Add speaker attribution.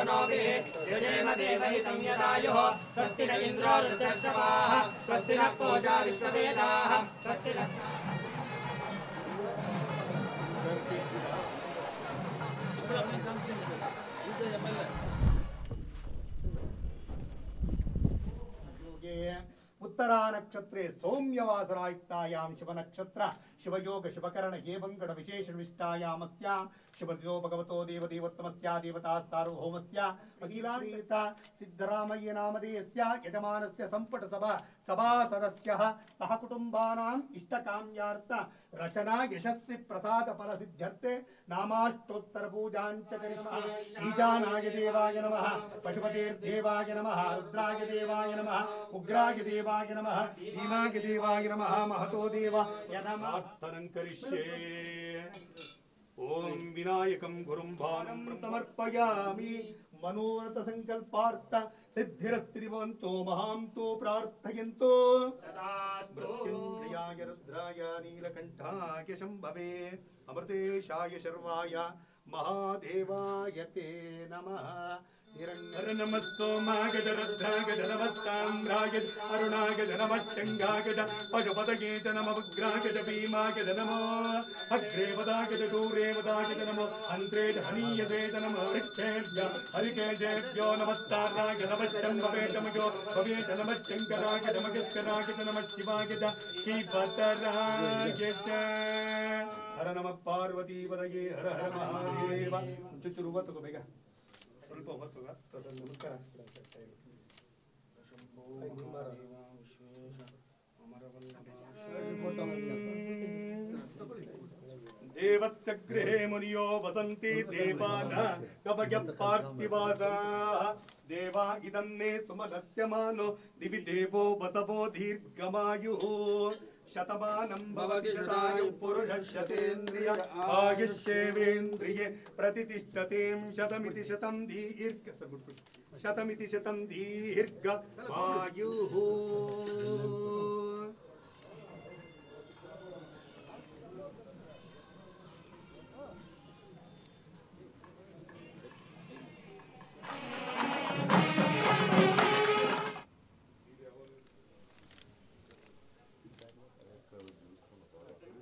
Speaker 1: तनोभिः। यजेम देवहितं यदायुः। स्वस्ति न इन्द्रो ऋतश्रवाः। स्वस्ति नः पोषा विश्ववेदाः। स्वस्ति नः
Speaker 2: ఉత్తరా నక్షత్రే సౌమ్యవాసరాయుక్తాయాం శివనక్షత్ర శివయోగ శివకరణ ఏవంగణ విశేష విష్టాయామస్యాం శివద్యో భగవతో దేవదేవోత్తమస్యా దేవతా సార్వభౌమస్య అఖిలానీత సిద్ధరామయ్య నామధేయస్య యజమానస్య సంపుట సభ సభాసదస్య సహ కుటుంబానాం ఇష్టకామ్యార్థ రచనా యశస్వి ప్రసాద ఫల సిద్ధ్యర్థే నామాష్టోత్తర పూజాంచ కరిష్యే ఈశానాయ దేవాయ నమ పశుపతేర్దేవాయ నమ రుద్రాయ దేవాయ నమ ఉగ్రాయ దేవాయ దేవాయ నమ. దీనాకి దేవాయ నమ. మహతో దేవ. యనమార్తనం కరిష్యే. ఓం వినాయకం గురుం భానం సమర్పయామి. మనోరథ సంకల్పార్థ సిద్ధిరత్రివంతో మహాంతో ప్రార్థయంతో. మృత్యుంజయాయ రుద్రాయ నీలకంఠాయ శంభవే. అమృతేశాయ శర్వాయ. మహాదేవాయ తే నమః. हिरण्यनमस्तो
Speaker 3: मागजरद्रागजनवत्ताम्रागज अरुणागजनमट्टङ्गागज
Speaker 2: पशुपदगीज नमवग्रागज भीमागज नमो अग्रेवदागज दूरेवदागज नमो अन्त्रेज हनीयदेज नमो वृक्षेभ्य हरिकेजेभ्यो नमत्तारागजनमच्छन्मवेदमयो भवेदनमच्छङ्करागजमगस्करागजनमशिवागज श्रीपतरागज। हर नमः पार्वती पदये हर हर महादेव। चुचुरुवत को बेगा ಪ್ರಸನ್ನ ನಮಸ್ಕಾರ ದೇವಸ್ಯ ಗೃಹೇ ಮುನಿಯೋ ವಸಂತಿ ದೇವಾನ ಕವಯ ಪಾರ್ಥಿವಾಸಾಃ ದೇವಾ ಇದನ್ನೇ ಸುಮನಸ್ಯ ಮಾನೋ ದಿವಿ ದೇವೋ ವಸವೋ ದೀರ್ಘಮಾಯುಃ शतमानं भवति शतायु पुरुषः शतेन्द्रिय आयुष्येवेन्द्रिये प्रतितिष्ठतें शतमिति शतं दीर्घ शतमिति शतं दीर्घ वायुः।